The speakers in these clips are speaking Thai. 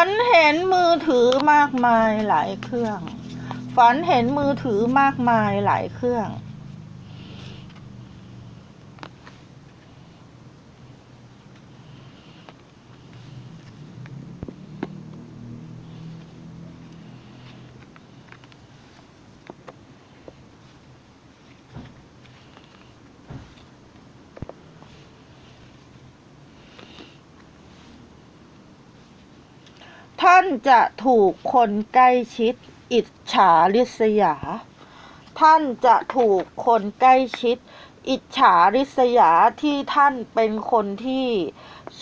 ฝันเห็นมือถือมากมายหลายเครื่อง ฝันเห็นมือถือมากมายหลายเครื่อง ท่านจะถูกคนใกล้ชิด อิจฉาริษยา ท่านจะถูกคนใกล้ชิด อิจฉาริษยาที่ท่านเป็นคนที่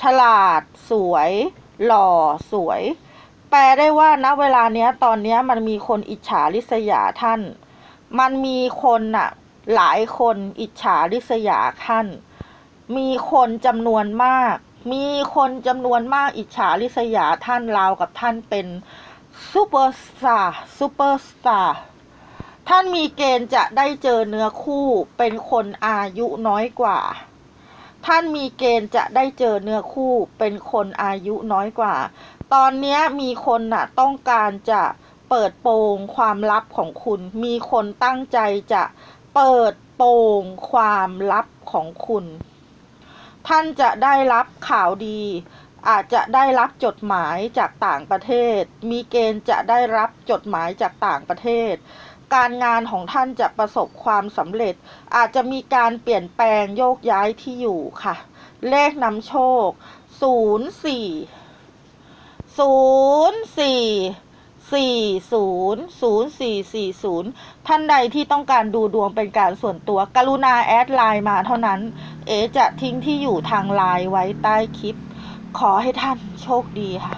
ฉลาดสวย หล่อสวย แปลได้ว่าณเวลาเนี้ยตอนเนี้ยมันมีคนอิจฉาริษยาท่าน มันมีคนน่ะหลายคนอิจฉาริษยาท่าน มีคนจำนวนมาก มีคนจำนวนมากอิจฉาริษยาท่านราวกับท่านเป็นซูเปอร์สตาร์ซูเปอร์สตาร์ท่านมีเกณฑ์จะได้เจอเนื้อคู่เป็นคนอายุน้อยกว่า ท่านมีเกณฑ์จะได้เจอเนื้อคู่เป็นคนอายุน้อยกว่า ตอนนี้มีคนน่ะต้องการจะเปิดโปงความลับของคุณ มีคนตั้งใจจะเปิดโปงความลับของคุณ ท่านจะได้รับข่าวดี อาจจะได้รับจดหมายจากต่างประเทศ มีเกณฑ์จะได้รับจดหมายจากต่างประเทศ การงานของท่านจะประสบความสำเร็จ อาจจะมีการเปลี่ยนแปลงโยกย้ายที่อยู่ค่ะ เลขนำโชค 04 04 40 0440 ท่านใดที่ต้องการดูดวงเป็นการส่วนตัว กรุณาแอดไลน์มาเท่านั้น เอจะทิ้งที่อยู่ทางไลน์ไว้ใต้คลิป ขอให้ท่านโชคดีค่ะ